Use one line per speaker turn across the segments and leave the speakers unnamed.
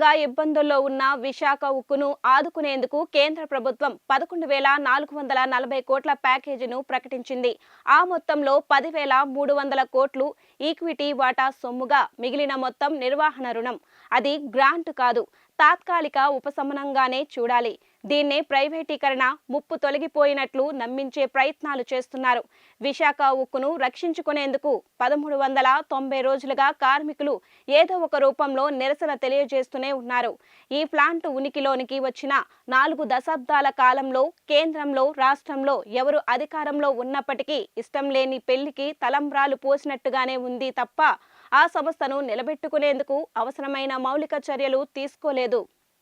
ఆర్థికంగా ఇబ్బందుల్లో ఉన్న విశాఖ ఉక్కును ఆదుకునేందుకు కేంద్ర ప్రభుత్వం పదకొండు వేల నాలుగు వందల నలభై కోట్ల ప్యాకేజీను ప్రకటించింది. ఆ మొత్తంలో పదివేల మూడు వందల కోట్లు ఈక్విటీ వాటా సొమ్ముగా మిగిలిన మొత్తం నిర్వహణ రుణం. అది గ్రాంట్ కాదు తాత్కాలిక ఉపశమనంగానే చూడాలి. దీన్నే ప్రైవేటీకరణ ముప్పు తొలగిపోయినట్లు నమ్మించే ప్రయత్నాలు చేస్తున్నారు. విశాఖ ఉక్కును రక్షించుకునేందుకు పదమూడు వందల తొంభై రోజులుగా కార్మికులు ఏదో ఒక రూపంలో నిరసన తెలియజేస్తూనే ఉన్నారు. ఈ ప్లాంట్ ఉనికిలోనికి వచ్చిన నాలుగు దశాబ్దాల కాలంలో కేంద్రంలో రాష్ట్రంలో ఎవరు అధికారంలో ఉన్నప్పటికీ ఇష్టం లేని పెళ్ళికి తలంబ్రాలు పోసినట్టుగానే ఉంది తప్ప ఆ సంస్థను నిలబెట్టుకునేందుకు అవసరమైన మౌలిక చర్యలు తీసుకోలేదు.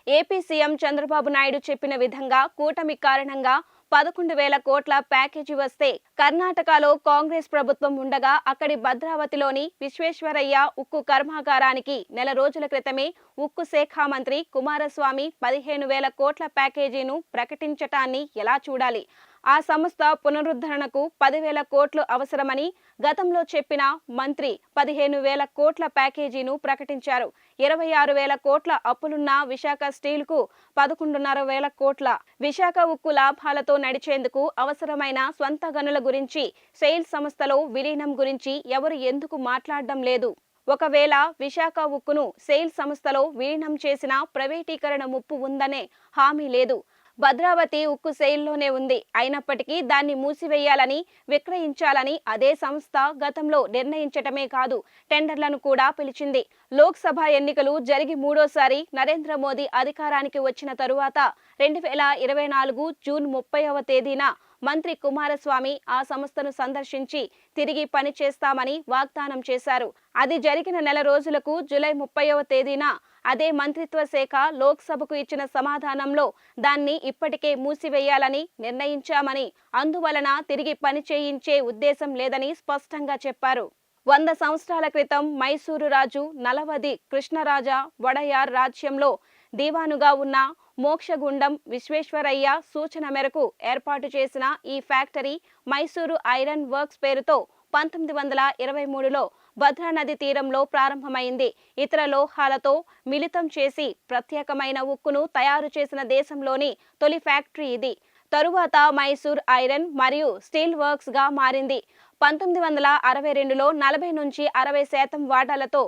ఏపీ సీఎం చంద్రబాబు నాయుడు చెప్పిన విధంగా కూటమి కారణంగా పదకొండు వేల కోట్ల ప్యాకేజీ వస్తే కర్ణాటకలో కాంగ్రెస్ ప్రభుత్వం ఉండగా అక్కడి భద్రావతిలోని విశ్వేశ్వరయ్య ఉక్కు కర్మాగారానికి నెల రోజుల క్రితమే ఉక్కు శాఖ మంత్రి కుమారస్వామి పదిహేను వేల కోట్ల ప్యాకేజీను ప్రకటించటాన్ని ఎలా చూడాలి? ఆ సంస్థ పునరుద్ధరణకు పదివేల కోట్లు అవసరమని గతంలో చెప్పిన మంత్రి పదిహేను వేల కోట్ల ప్యాకేజీను ప్రకటించారు. ఇరవై ఆరు వేల కోట్ల అప్పులున్న విశాఖ స్టీల్కు పదకొండున్నర వేల కోట్ల విశాఖ ఉక్కు లాభాలతో నడిచేందుకు అవసరమైన స్వంత గనుల గురించి సెయిల్ సంస్థలో విలీనం గురించి ఎవరు ఎందుకు మాట్లాడడం లేదు? ఒకవేళ విశాఖ ఉక్కును సెయిల్ సంస్థలో విలీనం చేసిన ప్రైవేటీకరణ ముప్పు ఉందనే హామీ లేదు. భద్రావతి ఉక్కు సెయిల్లోనే ఉంది. అయినప్పటికీ దాన్ని మూసివేయాలని విక్రయించాలని అదే సంస్థ గతంలో నిర్ణయించటమే కాదు టెండర్లను కూడా పిలిచింది. లోక్సభ ఎన్నికలు జరిగి మూడోసారి నరేంద్ర మోదీ అధికారానికి వచ్చిన తరువాత రెండు వేల ఇరవై నాలుగు జూన్ ముప్పైవ తేదీన మంత్రి కుమారస్వామి ఆ సంస్థను సందర్శించి తిరిగి పని చేస్తామని వాగ్దానం చేశారు. అది జరిగిన నెల రోజులకు జూలై ముప్పైవ తేదీన అదే మంత్రిత్వ శాఖ లోక్సభకు ఇచ్చిన సమాధానంలో దాన్ని ఇప్పటికే మూసివేయాలని నిర్ణయించామని అందువలన తిరిగి పని చేయించే ఉద్దేశం లేదని స్పష్టంగా చెప్పారు. వంద సంవత్సరాల క్రితం మైసూరు రాజు నలవది కృష్ణరాజ వడయార్ రాజ్యంలో దీవానుగా ఉన్న మోక్షగుండం విశ్వేశ్వరయ్య సూచన మేరకు ఏర్పాటు చేసిన ఈ ఫ్యాక్టరీ మైసూరు ఐరన్ వర్క్స్ పేరుతో పంతొమ్మిది వందల ఇరవై మూడులో భద్రానది తీరంలో ప్రారంభమైంది. ఇతర లోహాలతో మిళితం చేసి ప్రత్యేకమైన ఉక్కును తయారు చేసిన దేశంలోని తొలి ఫ్యాక్టరీ ఇది. తరువాత మైసూర్ ఐరన్ మరియు స్టీల్ వర్క్స్గా మారింది. పంతొమ్మిది వందల అరవై రెండులో నలభై నుంచి అరవై శాతం వాటాలతో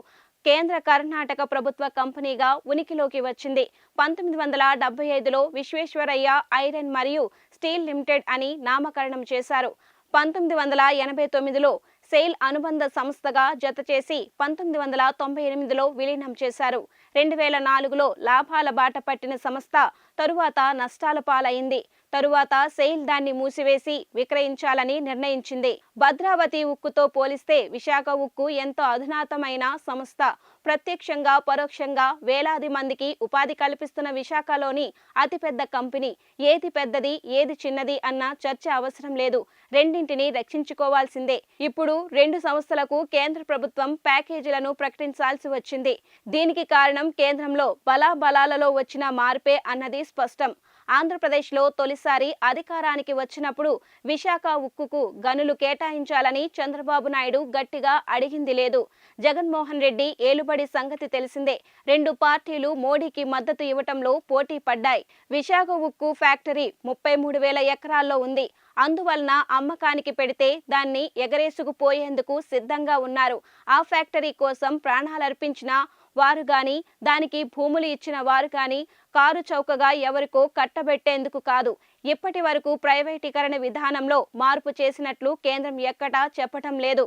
కేంద్ర కర్ణాటక ప్రభుత్వ కంపెనీగా ఉనికిలోకి వచ్చింది. పంతొమ్మిది వందల డెబ్బై ఐదులో విశ్వేశ్వరయ్య ఐరన్ మరియు స్టీల్ లిమిటెడ్ అని నామకరణం చేశారు. పంతొమ్మిది వందల ఎనభై తొమ్మిదిలో సెయిల్ అనుబంధ సంస్థగా జత చేసి పంతొమ్మిది వందల తొంభై ఎనిమిదిలో విలీనం చేశారు. రెండు వేల నాలుగులో లాభాల బాట పట్టిన సంస్థ తరువాత నష్టాల పాలైంది. తరువాత సెయిల్ దాన్ని మూసివేసి విక్రయించాలని నిర్ణయించింది. భద్రావతి ఉక్కుతో పోలిస్తే విశాఖ ఉక్కు ఎంతో అధునాతమైన సంస్థ. ప్రత్యక్షంగా పరోక్షంగా వేలాది మందికి ఉపాధి కల్పిస్తున్న విశాఖలోని అతిపెద్ద కంపెనీ. ఏది పెద్దది ఏది చిన్నది అన్న చర్చ అవసరం లేదు. రెండింటిని రక్షించుకోవాల్సిందే. ఇప్పుడు రెండు సంస్థలకు కేంద్ర ప్రభుత్వం ప్యాకేజీలను ప్రకటించాల్సి వచ్చింది. దీనికి కారణం కేంద్రంలో బలాబలాలలో వచ్చిన మార్పే అన్నది స్పష్టం. ఆంధ్రప్రదేశ్లో తొలిసారి అధికారానికి వచ్చినప్పుడు విశాఖ ఉక్కుకు గనులు కేటాయించాలని చంద్రబాబు నాయుడు గట్టిగా అడిగింది లేదు. జగన్మోహన్ రెడ్డి ఏలుబడి సంగతి తెలిసిందే. రెండు పార్టీలు మోడీకి మద్దతు ఇవ్వటంలో పోటీ పడ్డాయి. విశాఖ ఉక్కు ఫ్యాక్టరీ ముప్పై మూడు వేల ఎకరాల్లో ఉంది. అందువలన అమ్మకానికి పెడితే దాన్ని ఎగరేసుకుపోయేందుకు సిద్ధంగా ఉన్నారు. ఆ ఫ్యాక్టరీ కోసం ప్రాణాలర్పించిన వారు గాని దానికి భూములు ఇచ్చిన వారు గాని కారు చౌకగా ఎవరికో కట్టబెట్టేందుకు కాదు. ఇప్పటి వరకు ప్రైవేటీకరణ విధానంలో మార్పు చేసినట్లు కేంద్రం ఎక్కడా చెప్పటం లేదు.